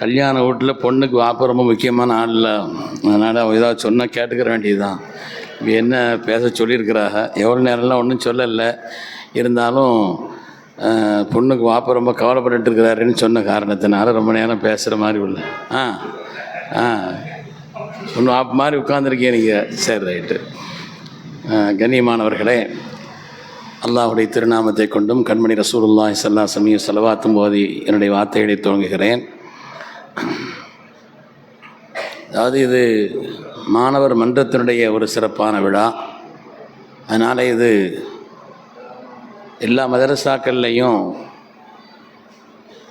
கல்யாண வீட்டில் பொண்ணுக்கு வாப்ப ரொம்ப முக்கியமான ஆள் இல்லை அதனால் அவ ஏதாவது சொன்னால் கேட்டுக்கிற வேண்டியதுதான். இப்போ என்ன பேச சொல்லியிருக்கிறாங்க எவ்வளோ நேரம்லாம் ஒன்றும் சொல்லலை. இருந்தாலும் பொண்ணுக்கு வாப்ப ரொம்ப கவலைப்பட்டுட்டு இருக்கிறாருன்னு சொன்ன காரணத்தினால ரொம்ப நேரம் பேசுகிற மாதிரி உள்ள. ஆ ஆ. ஒன்று வாப்பு மாதிரி உட்காந்துருக்கீங்க நீங்கள் சரி ரைட்டு. கண்ணியமானவர்களே அல்லாஹுடைய திருநாமத்தை கொண்டும் கண்மணி ரசூலுல்லாஹி ஸல்லல்லாஹு அலைஹி செலவாத்தும் போது என்னுடைய வார்த்தைகளை துவங்குகிறேன். அதாவது இது மாணவர் மன்றத்தினுடைய ஒரு சிறப்பான விழா. அதனால் இது எல்லா மதரசாக்கள்லேயும்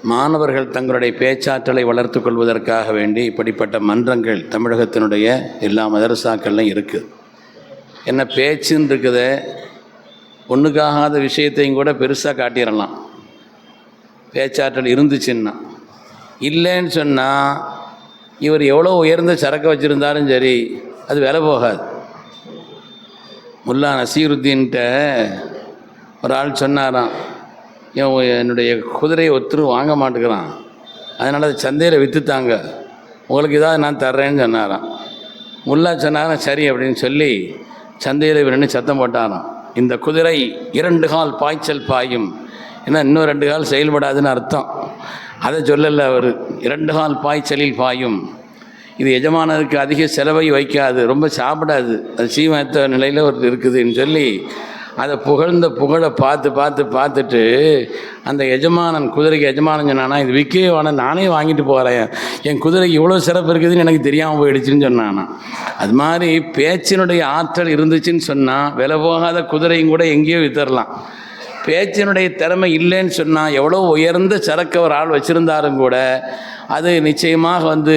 மாணவர்கள் தங்களுடைய பேச்சாற்றலை வளர்த்து கொள்வதற்காக வேண்டி இப்படிப்பட்ட மன்றங்கள் தமிழகத்தினுடைய எல்லா மதரசாக்கள்லையும் இருக்குது என்ன பேச்சுன்னு இருக்குது ஒன்றுக்காகாத விஷயத்தையும் கூட பெருசாக காட்டிடலாம் பேச்சாற்றல் இருந்துச்சுன்னா. இல்லைன்னு சொன்னால் இவர் எவ்வளோ உயர்ந்த சரக்கு வச்சுருந்தாலும் சரி அது விலை போகாது. முல்லா நசீருத்தீன்ட்ட ஒரு ஆள் சொன்னாராம் என்னுடைய குதிரையை ஒத்துரு வாங்க மாட்டேங்கிறான் அதனால் அது சந்தையில் விற்றுத்தாங்க உங்களுக்கு ஏதாவது நான் தர்றேன்னு சொன்னாராம். முல்லா சொன்னாராம் சரி அப்படின்னு சொல்லி சந்தையில் இவர் நின்று சத்தம் போட்டாராம் இந்த குதிரை இரண்டு கால் பாய்ச்சல் பாயும். ஏன்னா இன்னும் ரெண்டு கால் செயல்படாதுன்னு அர்த்தம். அதை சொல்லலை அவர். இரண்டு கால் பாய்ச்சலில் பாயும். இது எஜமானருக்கு அதிக செலவை வைக்காது. ரொம்ப சாப்பிடாது. அது சீமத்த நிலையில் ஒரு இருக்குதுன்னு சொல்லி அதை புகழ்ந்த புகழை பார்த்து பார்த்து பார்த்துட்டு அந்த எஜமானன் குதிரைக்கு எஜமானன் சொன்னானா இது விற்கவே வேணாம். நானே வாங்கிட்டு போகிறேன் என் குதிரைக்கு இவ்வளோ சிறப்பு இருக்குதுன்னு எனக்கு தெரியாமல் போயிடுச்சுன்னு சொன்னானா. அது மாதிரி பேச்சினுடைய ஆற்றல் இருந்துச்சுன்னு சொன்னால் விலை போகாத குதிரையும் கூட எங்கேயோ வித்தரலாம். பேச்சினுடைய திறமை இல்லைன்னு சொன்னால் எவ்வளோ உயர்ந்த சரக்கு ஒரு ஆள் வச்சுருந்தாலும் கூட அது நிச்சயமாக வந்து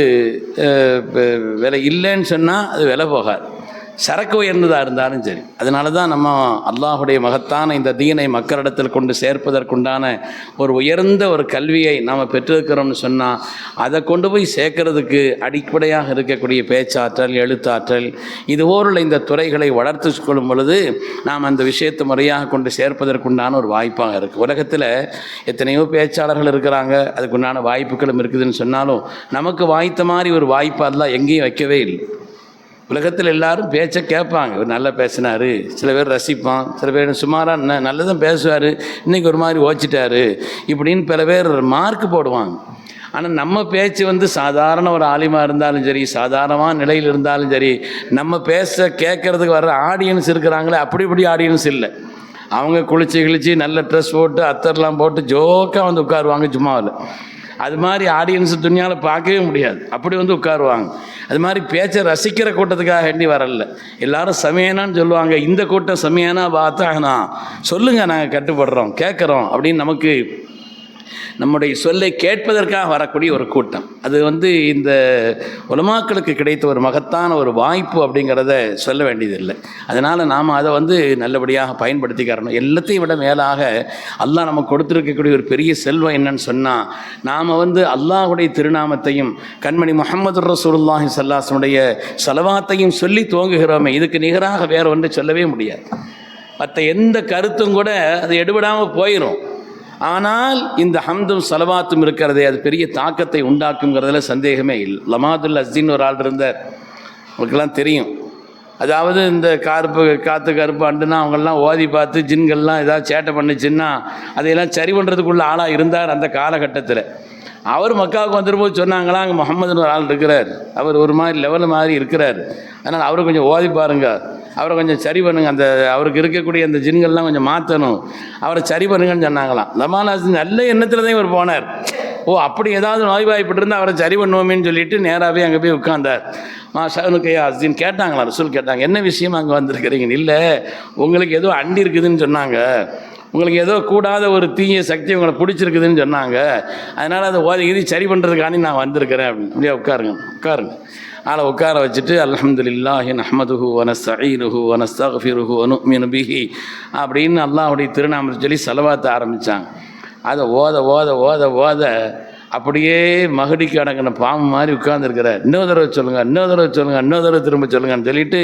விலை இல்லைன்னு சொன்னால் அது விலை போகாது. சரக்கு உயர்ந்ததாக இருந்தாலும் சரி. அதனால தான் நம்ம அல்லாஹுடைய மகத்தான இந்த தீனை மக்களிடத்தில் கொண்டு சேர்ப்பதற்குண்டான ஒரு உயர்ந்த ஒரு கல்வியை நாம் பெற்றிருக்கிறோம்னு சொன்னால் அதை கொண்டு போய் சேர்க்கறதுக்கு அடிப்படையாக இருக்கக்கூடிய பேச்சாற்றல் எழுத்தாற்றல் இது போல இந்த துறைகளை வளர்த்து கொள்ளும் பொழுது நாம் அந்த விஷயத்தை முறையாக கொண்டு சேர்ப்பதற்குண்டான ஒரு வாய்ப்பாக இருக்குது உலகத்தில் எத்தனையோ பேச்சாளர்கள் இருக்கிறாங்க அதுக்குண்டான வாய்ப்புகளும் இருக்குதுன்னு சொன்னாலும் நமக்கு வாய்த்த மாதிரி ஒரு வாய்ப்பு எங்கேயும் வைக்கவே இல்லை. உலகத்தில் எல்லாரும் பேச்சை கேட்பாங்க. இவர் நல்லா பேசினாரு. சில பேர் ரசிப்பான். சில பேர் சுமாராக ந நல்லதும் பேசுவார். இன்றைக்கி ஒரு மாதிரி ஓச்சிட்டாரு. இப்படின்னு பல பேர் மார்க் போடுவாங்க. ஆனால் நம்ம பேச்சு வந்து சாதாரண ஒரு ஆலிமாக இருந்தாலும் சரி சாதாரணமான நிலையில் இருந்தாலும் சரி நம்ம பேச கேட்கறதுக்கு வர்ற ஆடியன்ஸ் இருக்கிறாங்களே அப்படி இப்படி ஆடியன்ஸ் இல்லை. அவங்க குளிச்சு கிழிச்சு நல்ல ட்ரெஸ் போட்டு அத்தர்லாம் போட்டு ஜோக்காக வந்து உட்காருவாங்க சும்மாவில் அது மாதிரி ஆடியன்ஸ் துணியால் பார்க்கவே முடியாது. அப்படி வந்து உட்காருவாங்க. அது மாதிரி பேச்சை ரசிக்கிற கூட்டத்துக்காக வேண்டி வரல. எல்லாரும் சமையனான்னு சொல்லுவாங்க. இந்த கூட்டம் சமையனா பார்த்தாங்கண்ணா சொல்லுங்கள் நாங்கள் கட்டுப்படுறோம் கேட்குறோம் அப்படின்னு நமக்கு நம்முடைய சொல்லை கேட்பதற்காக வரக்கூடிய ஒரு கூட்டம். அது வந்து இந்த உலமாக்களுக்கு கிடைத்த ஒரு மகத்தான ஒரு வாய்ப்பு அப்படிங்கிறத சொல்ல வேண்டியதில்லை. அதனால் நாம் அதை வந்து நல்லபடியாக பயன்படுத்திக்கிறணும். எல்லாத்தையும் விட மேலாக அல்லாஹ் நமக்கு கொடுத்துருக்கக்கூடிய ஒரு பெரிய செல்வம் என்னன்னு சொன்னால் நாம் வந்து அல்லாஹுடைய திருநாமத்தையும் கண்மணி முகமது ரசூல்லாஹி சல்லாசனுடைய செலவாத்தையும் சொல்லி துவங்குகிறோமே இதுக்கு நிகராக வேற ஒன்று சொல்லவே முடியாது. மற்ற எந்த கருத்தும் கூட அது எடுபடாமல் போயிடும் ஆனால் இந்த ஹம்தும் சலவாத்தும் இருக்கிறதே அது பெரிய தாக்கத்தை உண்டாக்குங்கிறதுல சந்தேகமே இல்லை. லமாதுல் அஸ்தின் ஒரு ஆள் இருந்தார். உங்களுக்கெல்லாம் தெரியும். அதாவது இந்த கருப்பு காற்று கருப்பு அண்டுனா அவங்கெல்லாம் ஓதி பார்த்து ஜின்கள்லாம் ஏதாவது சேட்டை பண்ணுச்சுன்னா அதையெல்லாம் சரி பண்ணுறதுக்குள்ள ஆளாக இருந்தார் அந்த காலகட்டத்தில். அவர் மக்காவுக்கு வந்துரும்போது சொன்னாங்களா அங்கே முகமதுன்னு ஒரு ஆள் இருக்கிறார். அவர் ஒரு மாதிரி லெவல் மாதிரி இருக்கிறார். அதனால் அவரை கொஞ்சம் ஓதி பாருங்க. அவரை கொஞ்சம் சரி பண்ணுங்க. அந்த அவருக்கு இருக்கக்கூடிய அந்த ஜின்கள்லாம் கொஞ்சம் மாற்றணும் அவரை சரி பண்ணுங்கன்னு சொன்னாங்களாம். லமாலாசன் நல்ல எண்ணத்தில் தான் இவர் போனார். ஓ அப்படி ஏதாவது நோய்வாய்ப்பட்டு இருந்தால் அவரை சரி பண்ணுவோமேன்னு சொல்லிட்டு நேராகவே அங்கே போய் உட்கார்ந்தார். மா ஷானுக்கையா அஸ்தின் கேட்டாங்களா ரசூல் கேட்டாங்க என்ன விஷயம் அங்கே வந்திருக்கிறீங்க? இல்லை உங்களுக்கு எதுவும் அண்டி இருக்குதுன்னு சொன்னாங்க. உங்களுக்கு ஏதோ கூடாத ஒரு தீய சக்தி உங்களை பிடிச்சிருக்குதுன்னு சொன்னாங்க. அதனால் அதை ஓதி இது சரி பண்ணுறதுக்காண்டி நான் வந்திருக்கிறேன் அப்படின்னு. அப்படியே உட்காருங்க உட்காருங்க. ஆளை உட்கார வச்சுட்டு அல்ஹம்துலில்லாஹி நஹ்மதுஹு வனஸ்தஈனுஹு வனஸ்தக்ஃபிருஹு மீனு பிஹி அப்படின்னு அல்லாஹுடைய திருநாமத்தை சொல்லி செலவாத்த ஆரம்பித்தாங்க அதை ஓத ஓத ஓத ஓத அப்படியே மகுடிக்கு அடங்கின பாம்பு மாதிரி உட்கார்ந்துருக்கிறார். இன்னொரு தடவை சொல்லுங்கள் இன்னொரு தடவை சொல்லுங்கள் இன்னொரு தடவை திரும்ப சொல்லுங்கன்னு சொல்லிட்டு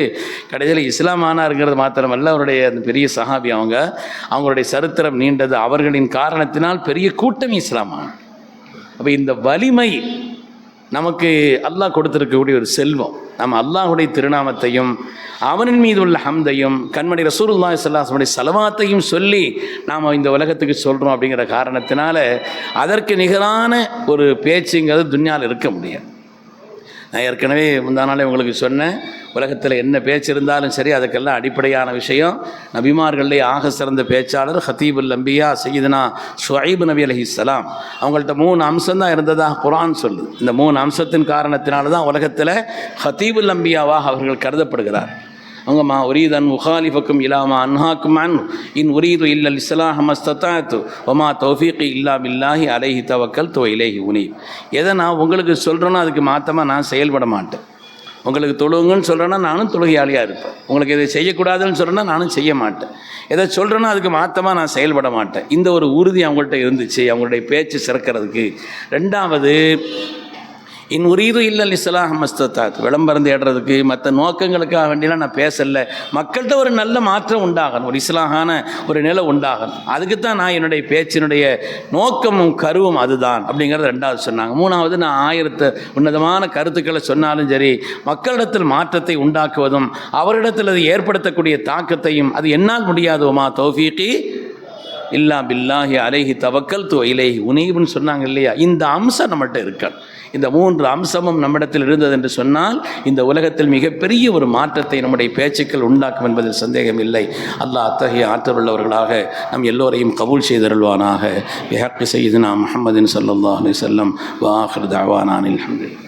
கடைசியில் இஸ்லாம் ஆனாருங்கிறது மாத்திரமல்ல அவருடைய அந்த பெரிய சஹாபி அவங்க அவங்களுடைய சரித்திரம் நீண்டது. அவர்களின் காரணத்தினால் பெரிய கூட்டம் இஸ்லாமா அப்போ இந்த வலிமை நமக்கு அல்லாஹ் கொடுத்துருக்கக்கூடிய ஒரு செல்வம். நம்ம அல்லாஹுடைய திருநாமத்தையும் அவனின் மீது உள்ள ஹம்தையும் கண்மணி ரசூலுல்லாஹி ஸல்லல்லாஹு சலவாத்தையும் சொல்லி நாம் இந்த உலகத்துக்கு சொல்கிறோம் அப்படிங்கிற காரணத்தினால அதற்கு நிகரான ஒரு பேச்சுங்கிறது துன்யாவில் இருக்க முடியாது. நான் ஏற்கனவே முந்தா நாளே உங்களுக்கு சொன்னேன் உலகத்தில் என்ன பேச்சு இருந்தாலும் சரி அதுக்கெல்லாம் அடிப்படையான விஷயம். நபிமார்களே ஆக சிறந்த பேச்சாளர் ஹத்தீபுல் அம்பியா சையதுனா ஷுஐப் நபி அலைஹிஸ்ஸலாம் அவங்கள்ட்ட மூணு அம்சம் தான் குரான் சொல்லுது. இந்த மூணு அம்சத்தின் காரணத்தினால தான் உலகத்தில் ஹத்தீபுல் அம்பியாவாக அவர்கள் கருதப்படுகிறார். அவங்க மா உரீதன் முஹாலிஃபக்கும் இலாமா அன்ஹாக்கும் அன் இன் உரீது இல்லல் இஸ்லாஹ் மஸ்தத்தாத்து ஒமா தௌஃபீக் இல்லா பில்லாஹி அலைஹி தவக்கல் தோ இலேஹி உனி எதை நான் உங்களுக்கு சொல்கிறேனோ அதுக்கு மாற்றமாக நான் செயல்பட மாட்டேன். உங்களுக்கு தொழுவுங்கன்னு சொல்கிறேன்னா நானும் தொழுகையாளியாக இருப்பேன். உங்களுக்கு இதை செய்யக்கூடாதுன்னு சொல்கிறேன்னா நானும் செய்ய மாட்டேன். எதை சொல்கிறேன்னா அதுக்கு மாற்றமாக நான் செயல்பட மாட்டேன். இந்த ஒரு உறுதி அவங்கள்ட்ட இருந்துச்சு. அவங்களுடைய பேச்சு சிறக்கிறதுக்கு. ரெண்டாவது இன் உரீது இல்லை இஸ்லாம் மஸ்தத்தாத். விளம்பரம் தேடுறதுக்கு மற்ற நோக்கங்களுக்காக வேண்டியெல்லாம் நான் பேசல. மக்கள்கிட்ட ஒரு நல்ல மாற்றம் உண்டாகணும். ஒரு இஸ்லாகான ஒரு நிலை உண்டாகணும். அதுக்கு தான் நான் என்னுடைய பேச்சினுடைய நோக்கமும் கருவும் அதுதான் அப்படிங்கிறத ரெண்டாவது சொன்னாங்க. மூணாவது நான் ஆயிரத்து உன்னதமான கருத்துக்களை சொன்னாலும் சரி மக்களிடத்தில் மாற்றத்தை உண்டாக்குவதும் அவரிடத்தில் அது ஏற்படுத்தக்கூடிய தாக்கத்தையும் அது என்னால் முடியாதுமா தௌஃபீகி இல்லா பில்லாஹி அலைஹி தவக்கல் து இலைஹி. உனீப்னு சொன்னாங்க இல்லையா? இந்த அம்சம் நம்மகிட்ட இருக்கணும். இந்த மூன்று அம்சமும் நம்மிடத்தில் இருந்தது என்று சொன்னால் இந்த உலகத்தில் மிகப்பெரிய ஒரு மாற்றத்தை நம்முடைய பேச்சுக்கள் உண்டாக்கும் என்பதில் சந்தேகம் இல்லை. அல்லாஹ் அத்தகைய ஆற்றலுள்ளவர்களாக நம் எல்லோரையும் கபூல் செய்தருள்வானாக. பிஹக்கி செய்து நாம் முஹம்மதின் சல்லல்லாஹ் அலி செல்லம் வாஹர் தாவானான் அல்ஹம்துலில்லாஹ்